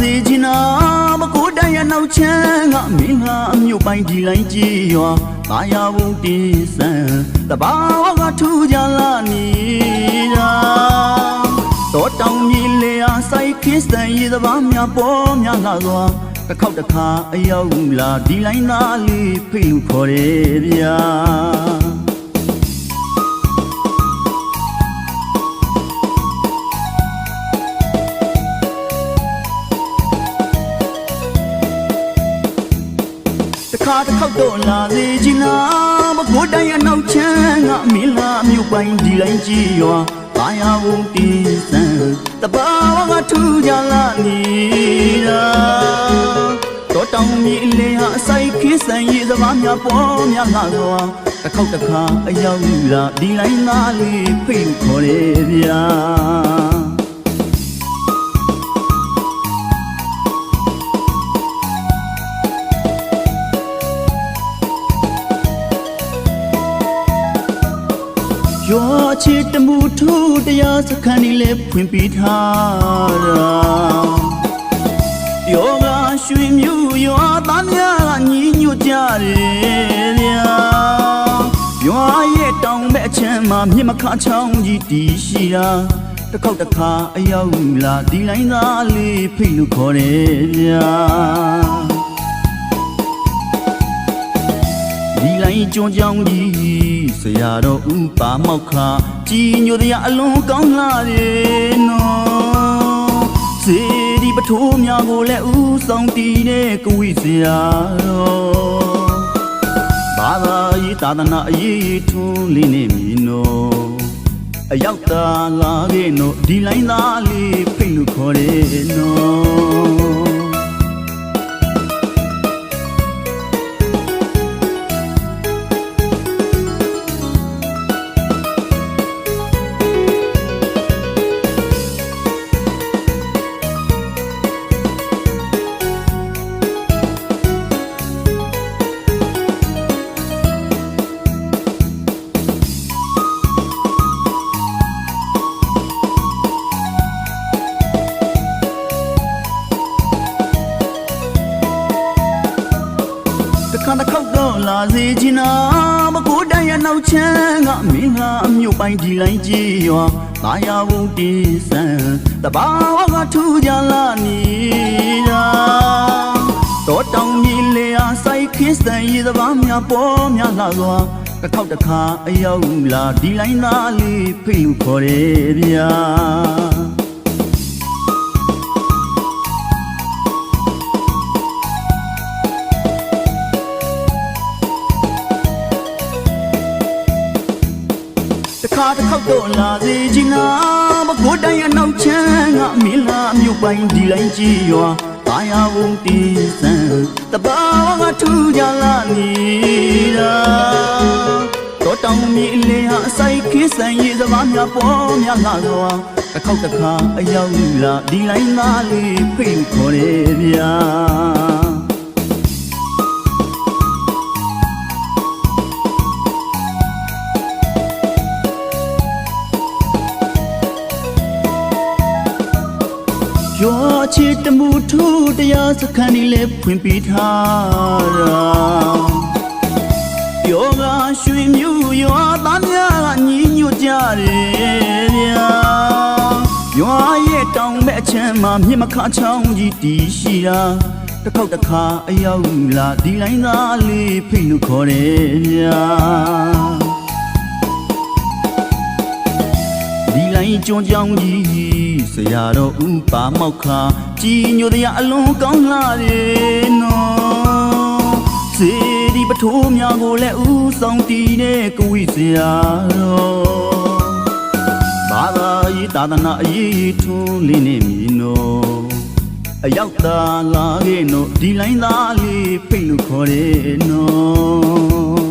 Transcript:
စေချင်တာမကိုတိုင်ရနောက်ချမ်းကမင်းဟာအမြို့ပိုင်းဒီလိုင်းကြည်ရွာတာယာဘုံတင်ဆန်းတဘာဝကထူကြလာနေတာတော့တောင်မြေလေအားဆိုင်ခင်းစံရေသဘာများပေါ်များလာစွာတစ်ခေါက်တစ်ခါအရောက်လာဒီလိုင်းသားလေးဖိတ်လို့ခေါ်တယ်ဗျာ ခါတစ်ခေါက်တော့လာစေချင်တာမကိုတိုင်အနောက်ချမ်းကမင်းလာမြို့ပိုင်းဒီလိုင်းကြည့်ရွာဘာယာဝုံတင်ဆန်းတဘာဝကထူကြလာနေတာတော့တောင်မြေလေဟာအဆိုင်ခင်းဆန်ရေးစဘာများပေါ်များလာတော့တစ်ခေါက်တစ်ခါအရောက်လာဒီလိုင်းသားလေးဖိတ်ခေါ်တယ်ဗျာ ချစ်တမှုထူတရားစခန်းဒီလဲဖွင့်ပေးထားတာယောဂရွှေမြူရွာသားများကညီညွတ်ကြတယ်ဗျာရွာရဲ့တောင်မဲ့အချမ်းမှာမြစ်မခါချောင်းကြီးတီးရှိတာတစ်ခေါက်တစ်ခါအရောက်လာဒီလိုင်းသားလေးဖိတ်လို့ခေါ်တယ်ဗျာ ဒီလိုင်းကျွန်းချောင်းကြီးဆရာတော်ဥပါမောက်ခကြီးညိုတရားအလွန်ကောင်းလာတယ်နော်စေဒီပထိုးများကိုလည်းဥဆောင်တည်တဲ့ကဝိဆရာတော်ဘာသာရေးသာသနာအရေးထွန်းလေးနေမည်နော်အရောက်တာလာခဲ့နော်ဒီလိုင်းသားလေးဖိတ်လို့ခေါ်တယ်နော် ခါတစ်ခေါက်တော့လာစေချင်တာမကိုတိုင်ရနောက်ချမ်းကမင်းဟာအမြို့ပိုင်းဒီလိုင်းကြည်ရွာတာယာဘုံတင်ဆန်းတဘာဝကထူကြလာနေတာတော့တောင်မြေလေအားဆိုင်ခင်းစံရေသဘာများပေါ်များလာစွာတစ်ခေါက်တစ်ခါအရောက်လာဒီလိုင်းသားလေးဖိတ်လို့ခေါ်တယ်ဗျာ တခါတစ်ခေါက်တော့လာစေချင်တာမကိုတိုင်အနောက်ချမ်းကမင်းလာမြို့ပိုင်းဒီလိုင်းကြည့်ရွာတာယာဝုံတင်ဆန်းတဘာဝကထူကြလာနေတာတော့တောင်မြေလေဟာအဆိုင်ခင်းဆန်ရေးစဘာများပေါ်များလာတော့တစ်ခေါက်တစ်ခါအရောက်လာဒီလိုင်းသားလေးဖိတ်ခေါ်တယ်ဗျာ ချစ်တမှုထူတရားစခန်းဒီလဲဖွင့်ပေးထားတာယောဂရွှေမြူရွာသားများကညီညွတ်ကြတယ်ဗျာရွာရဲ့တောင်မဲ့အချမ်းမှာမြစ်မခါချောင်းကြီးတီးရှိတာတစ်ခေါက်တစ်ခါအရောက်လာဒီလိုင်းသားလေးဖိတ်လို့ခေါ်တယ်ဗျာ ကျွန်းချောင်းကြီးဆရာတော်ဥပါမောက်ခကြီးညိုတရားအလွန်ကောင်းလာတယ်နော်စေဒီပထိုးများကိုလည်းဥဆောင်တည်တဲ့ကဝိဆရာတော်ဘာသာရေးသာသနာအရေးထွန်းလေးနေမည်နော်အရောက်တာလာခဲ့နော်ဒီလိုင်းသားလေးဖိတ်လို့ခေါ်တယ်နော်